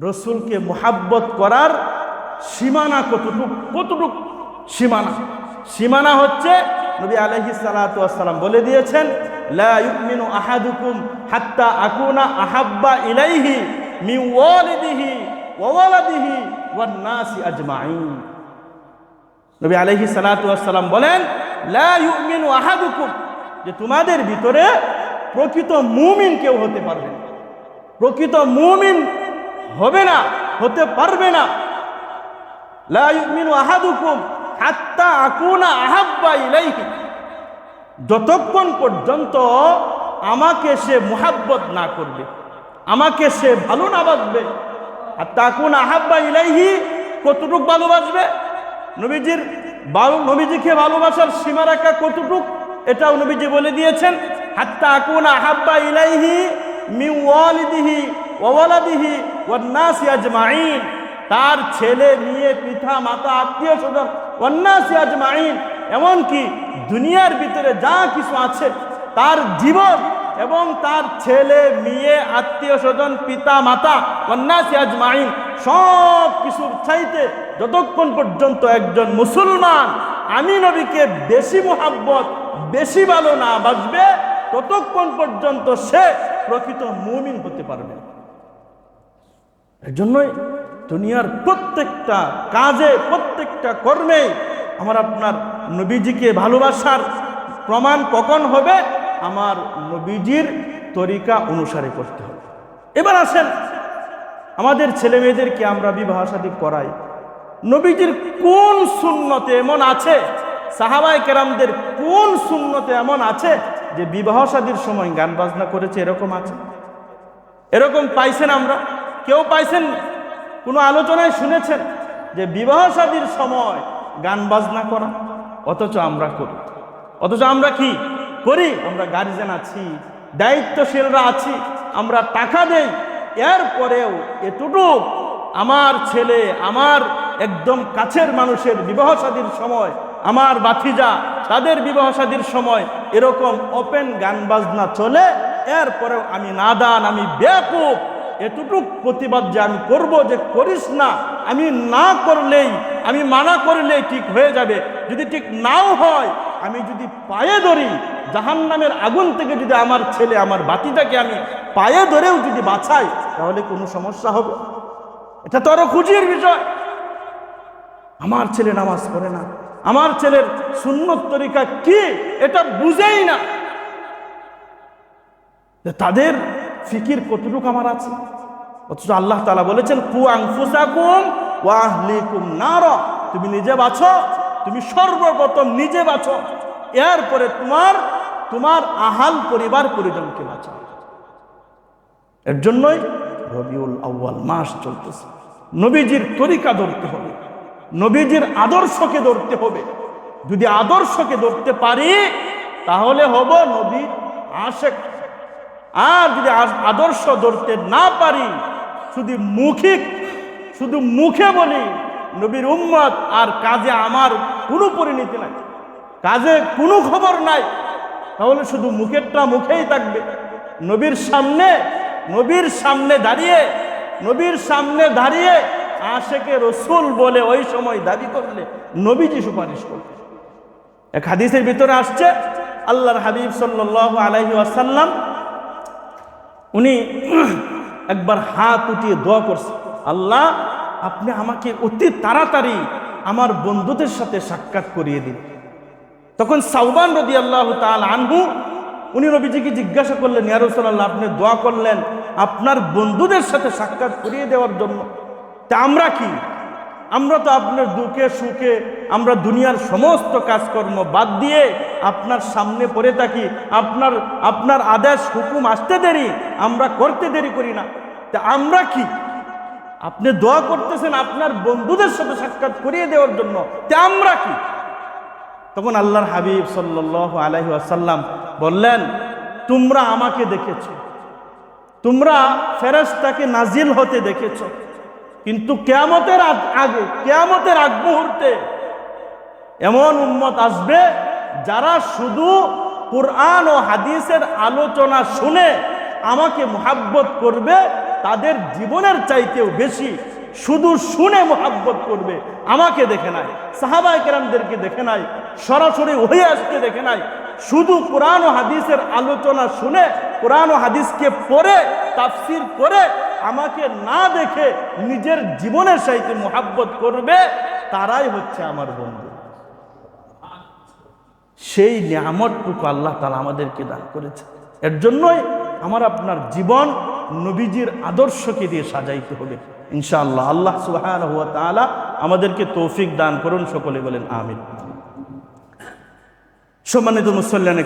রসুলকে মোহাব্বত করার সীমানা কতটুক? কতটুক সীমানা? সীমানা হচ্ছে নবী আলহি সালাতাম বলে দিয়েছেন আহাদুকুম আহাব্বা ইলাইহি বলেন আহাদুকুম যে তোমাদের ভিতরে প্রকৃত মুমিন কেউ হতে পারবে প্রকৃত মুমিন হবে না, হতে পারবে না। যতক্ষণ পর্যন্ত আমাকে সে মুহাব্বত না করবে, আমাকে সে ভালো না বাসবে আর তা তাকুন আহাব্বা ইলাইহি, কতটুক ভালোবাসবে? নবীজির নবীজিকে ভালোবাসার সীমারেখা কতটুক? এটাও নবীজি বলে দিয়েছেন, হাত্তা আকুন আহাব্বা ইলাইহি মি ওয়ালিদিহি ওয়ান্নাসি আজমাইন তার ছেলে, মেয়ে, পিতা, মাতা, আত্মীয় স্বজন ওয়ান্নাসি আজমাইন এমনকি দুনিয়ার ভিতরে যা কিছু আছে, তার জীবন এবং তার ছেলে, মেয়ে, আত্মীয় স্বজন, পিতা, মাতা কন্যাসি আজমাইন সব কিছুর চাইতে যতক্ষণ পর্যন্ত একজন মুসলমান আমি নবীকে বেশি মোহাব্বত, বেশি ভালো না বাসবে, ততক্ষণ পর্যন্ত সে প্রকৃত মুমিন হতে পারবে। এর জন্যই দুনিয়ার প্রত্যেকটা কাজে, প্রত্যেকটা কর্মে আমার আপনার নবীজিকে ভালোবাসার প্রমাণ কখন হবে? আমার নবীজির তরিকা অনুসারে করতে হবে। এবার আসেন, আমাদের ছেলে মেয়েদেরকে আমরা বিবাহ শাদী করাই। নবীজির কোন শূন্যতে এমন আছে? সাহাবাই কেরামদের কোন শূন্যতে এমন আছে যে বিবাহ শাদীর সময় গান বাজনা করেছে এরকম আছে? এরকম পাইছেন আমরা? কেউ পাইছেন কোনো আলোচনায় শুনেছেন যে বিবাহ শাদীর সময় গান বাজনা করা? অথচ আমরা করি। অথচ আমরা কি করি? আমরা গার্জেন আছি, দায়িত্বশীলরা আছি, আমরা টাকা দেই। এরপরেও এতটুকু আমার ছেলে, আমার একদম কাছের মানুষের বিবাহ শাদীর সময়, আমার বাতিজা তাদের বিবাহ শাদীর সময় এরকম ওপেন গান বাজনা চলে। এরপরেও আমি নাদান, আমি বেকুব এতটুক প্রতিবাদ যে আমি করব যে করিস না, আমি না করলেই, আমি মানা করলেই ঠিক হয়ে যাবে। যদি ঠিক নাও হয়, আমি যদি পায়ে ধরি জাহান নামের আগুন থেকে যদি আমার ছেলে, আমার বাতিটাকে আমি পায়ে ধরেও যদি বাঁচাই, তাহলে কোনো সমস্যা হবে? এটা তো আরও খুশির বিষয়। আমার ছেলে নামাজ পড়ে না। আমার ছেলের সুন্নত তরিকা কি? এটা বুঝেই না। তাদের ফিকির কতটুকু আমার আছে? অথচ আল্লাহ তালা বলেছেন, কু আংফুসাকুম ওয়াহলিকুম নার। তুমি নিজে বাছো তুমি সর্বপ্রথম নিজে বাছো এরপরে তোমার তোমার আহাল পরিবার পরিজনকে বাঁচাও। এর জন্যই রবিউল আউ্য়াল মাস চলতেছে। নবীজির তরিকা ধরতে হবে। নবীজির আদর্শকে ধরতে হবে। যদি আদর্শকে ধরতে পারি, তাহলে হব নবীর আশেক আর যদি আদর্শ ধরতে না পারি, শুধু মুখিক শুধু মুখে বলি, নবীর উম্মত আর কাজে আমার কোনো পরিণতি নাই। কাজে কোনো খবর নাই। তাহলে শুধু মুখেরটা মুখেই থাকবে। নবীর সামনে নবীর সামনে দাঁড়িয়ে, নবীর সামনে দাঁড়িয়ে আশেকে রসুল বলে ওই সময় দাবি করলে নবীজি সুপারিশ করবে। এক হাদিসের ভিতরে আসছে, আল্লাহর হাবিব সাল্লাহ আলাইহি আসাল্লাম উনি একবার হাত উঠিয়ে দোয়া করছে, আল্লাহ, আপনি আমাকে অতি তাড়াতাড়ি আমার বন্ধুদের সাথে সাক্ষাৎ করিয়ে দিন। তখন সাউবান রবি আল্লাহ তাল আনহু, উনি রবিজিকে জিজ্ঞাসা করলেন ইয়ারসাল্লাহ আপনি দোয়া করলেন আপনার বন্ধুদের সাথে সাক্ষাৎ করিয়ে দেওয়ার জন্য। তা আমরা কি? আমরা তো আপনার দুঃখে সুখে, আমরা দুনিয়ার সমস্ত কাজকর্ম বাদ দিয়ে আপনার সামনে পড়ে থাকি, আপনার আপনার আদেশ, হুকুম আসতে দেরি, আমরা করতে দেরি করি না। তা আমরা কি? আপনি দোয়া করতেছেন আপনার বন্ধুদের সাথে সাক্ষাৎ করিয়ে দেওয়ার জন্য। তা আমরা কি? তখন আল্লাহর হাবিব সাল্লাহ আলহি আসাল্লাম বললেন, তোমরা আমাকে দেখেছ। তোমরা ফেরেশতাকে নাজিল হতে দেখেছ। কিন্তু কেয়ামতের আগ- কেয়ামতের আগ মুহূর্তে এমন উম্মত আসবে যারা শুধু কোরআন ও হাদিসের আলোচনা শুনে আমাকে মোহাব্বত করবে, তাদের জীবনের চাইতেও বেশি শুধু শুনে মোহাব্বত করবে। আমাকে দেখে নাই সাহাবাই কেরামদেরকে দেখে নাই, সরাসরি হয়ে আসতে দেখে নাই শুধু কোরআন ও হাদিসের আলোচনা শুনে, কোরআন ও হাদিসকে পড়ে, তাফসির করে আমাকে না দেখে নিজের জীবনের সাইতে মোহাব্বত করবে, তারাই হচ্ছে আমার বন্ধু। সেই নিয়ামতটুকু আল্লাহ তালা আমাদেরকে দান করেছে। এর জন্যই আমার আপনার জীবন নবীজির আদর্শকে দিয়ে সাজাইতে হবে। ইনশাআল্লাহ, আল্লাহ তালা আমাদেরকে তৌফিক দান করুন, সকলে বলেন আমিন। সম্মানিত মুসল্লানে